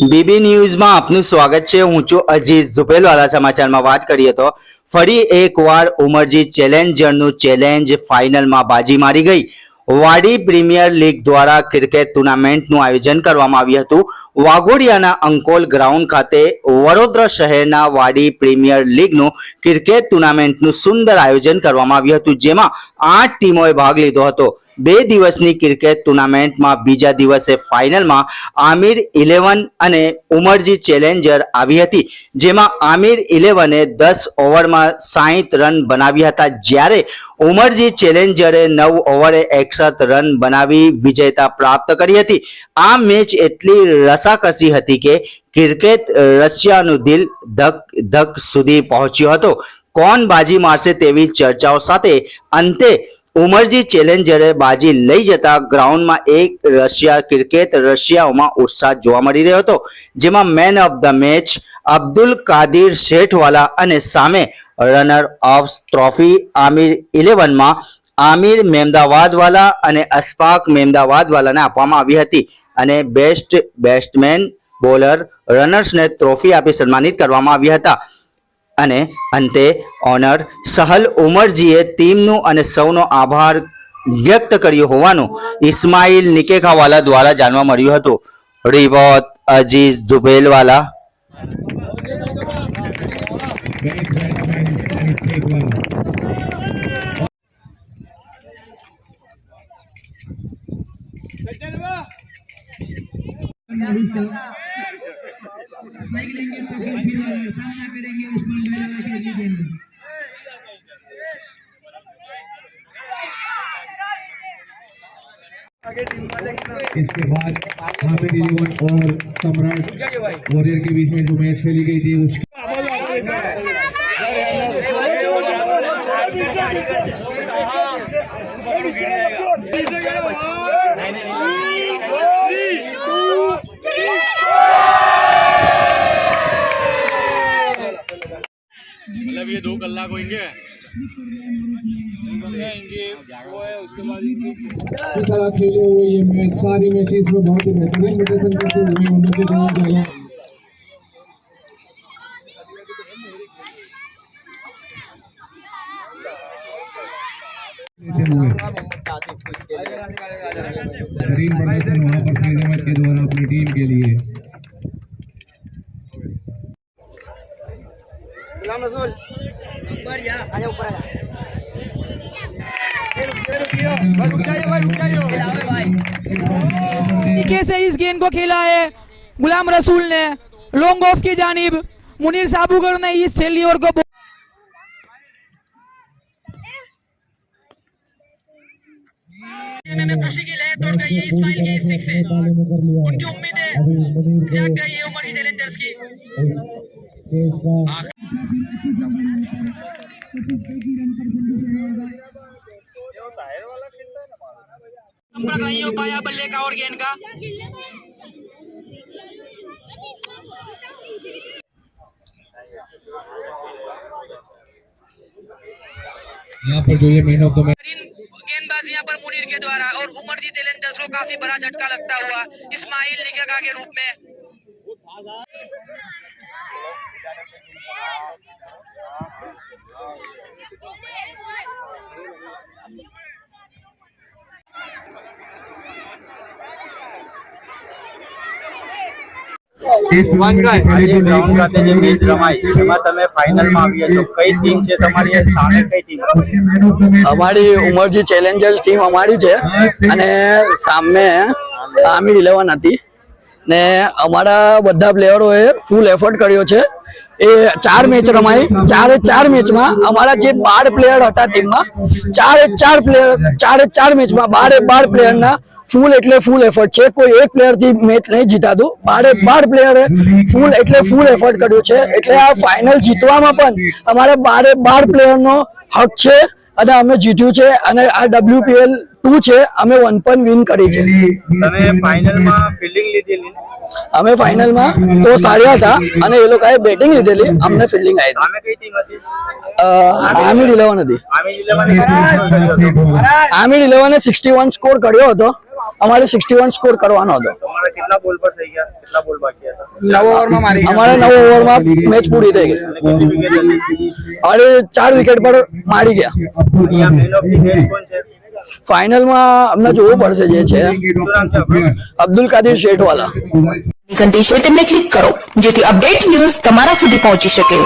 BB ન્યૂઝમાં આપનું સ્વાગત છે. હું છું અજીઝ ઝુબેલવાલા સમાચારમાં વાત કરીએ તો ફરી એકવાર ઉમરજી ચેલેન્જરનું ચેલેન્જ ફાઇનલમાં બાજી મારી ગઈ. વાડી પ્રીમિયર લીગ દ્વારા ક્રિકેટ ટુર્નામેન્ટનું આયોજન કરવામાં આવ્યું હતું. વાઘોડિયાના અંકોલ ગ્રાઉન્ડ ખાતે વડોદરા શહેરના વાડી પ્રીમિયર લીગનું ક્રિકેટ ટુર્નામેન્ટનું સુંદર આયોજન કરવામાં આવ્યું હતું, જેમાં આઠ ટીમોએ ભાગ લીધો હતો. બે દિવસની ક્રિકેટ ટુર્નામેન્ટમાં બીજા દિવસે ફાઇનલમાં આમિર ઇલેવન અને ઉમરજી ચેલેન્જર આવી હતી, જેમાં આમિર ઇલેવને દસ ઓવરમાં સાહીઠ રન બનાવ્યા હતા. જ્યારે ઉમરજી ચેલેન્જરે નવ ઓવરે એકસઠ રન બનાવી વિજેતા પ્રાપ્ત કરી હતી. આ મેચ એટલી રસાકસી હતી કે ક્રિકેટ રશિયાનું દિલ ધક ધક સુધી પહોંચ્યો હતો. કોણ બાજી મારશે તેવી ચર્ચાઓ સાથે અંતે ઉમરજી ચેલેન્જરે બાજી લઈ જતા ગ્રાઉન્ડમાં એક રશિયા ક્રિકેટ રશિયાઓમાં ઉત્સાહ જોવા મળી રહ્યો હતો, જેમાં man of the match Abdul Qadir Shethwala અને સામે રનર ઓફ ટ્રોફી આમિર ઇલેવનમાં આમિર મેમદાવાદવાલા અને અશફાક મેમદાવાદવાલાને આપવામાં આવી હતી અને બેસ્ટ બેટ્સમેન બોલર રનર્સને ટ્રોફી આપી સન્માનિત કરવામાં આવ્યા હતા. અને અંતે ઓનર સહલ ઉમરજીએ ટીમનું અને સૌનો આભાર વ્યક્ત કર્યો હોવાનું ઇસ્માઇલ નિકેખાવાલા દ્વારા જાણવા મળ્યું હતું રિવોત Aziz જુબેલવાલા Best batsman is take one. लेंगे तो फिर फिर इसके बाद हामिद इलेवन और सम्राट वॉरियर के बीच में जो मैच खेली गई थी, उसकी मतलब ये दो कलाक होंगे की तरह खेले हुए ये मैच सारी मैचेस में बहुत ही बेहतरीन प्रदर्शन करते हुए उन्होंने जाना जाना लेते हुए बेहतरीन प्रदर्शन वहाँ पर फैज अहमद के द्वारा अपनी टीम के लिए। तरीके से इस गेंद को खेला है गुलाम रसूल ने। लॉन्ग ऑफ़ की जानिब। मुनीर साबूगर ने इस ओवर को में खुशी की लहर तोड़ गई है इस्माइल की इस सिक्स से। उनकी उम्मीदें जाग गई है उमर चैलेंजर्स की के। इसका नहीं हो पाया बल्ले का और गेंद का। यहाँ पर जो ये मेन ऑफ़ द मैच गेंदबाज यहाँ पर मुनीर के द्वारा और उमर जी चैलेंजर्स को काफ़ी बड़ा झटका लगता हुआ इस्माइल निका के रूप में। ખાતે જે ટીમ છે તમારી સામે કઈ ટીમ અમારી ચેલેન્જર્સ ટીમ અમારી છે. અને સામે આર્મી ઇલેવન હતી. ને અમારા બધા પ્લેયરોએ ફૂલ એફર્ટ કર્યો છે. એ ચાર મેચ રમાઈ. ચારે ચાર મેચમાં અમારા જે બાર પ્લેયર હતા ટીમમાં ચારે ચાર પ્લેયર ચારે ચાર મેચમાં બારે બાર પ્લેયરના ફૂલ એટલે ફૂલ એફર્ટ છે. કોઈ એક પ્લેયરથી મેચ નહીં જીતાતું. બારે બાર પ્લેયરે ફૂલ એટલે ફૂલ એફર્ટ કર્યો છે. એટલે આ ફાઇનલ જીતવામાં પણ અમારા બારે બાર પ્લેયરનો હક છે અને અમે જીત્યું છે. અને આ ડબ્લ્યુપીએલ ટુ છે અમે વન પણ વિન કરી છે. અમે ફાઇનલમાં તો સારા હતા અને એ લોકોએ બેટિંગ લીધેલી અમને ફિલ્ડિંગ આવી આમિર ઇલેવન હતી? આમિર ઇલેવને સિક્સટી વન સ્કોર કર્યો હતો? અમારે સિક્સટી વન સ્કોર કરવાનો હતો. તમારા કેટલા બોલ પર થઈ ગયા? કેટલા બોલ બાકી હતા? નવ ઓવરમાં મારી અમારે નવ ઓવરમાં મેચ પૂરી થઈ ગઈ. અને ચાર વિકેટ પર મારી ગયા. ફાઇનલમાં અમને જોવું પડશે જે છે. અબ્દુલ કાદિર શેઠવાલા. ઘંટી છે ક્લિક કરો, જેથી અપડેટ ન્યૂઝ તમારા સુધી પહોંચી શકે.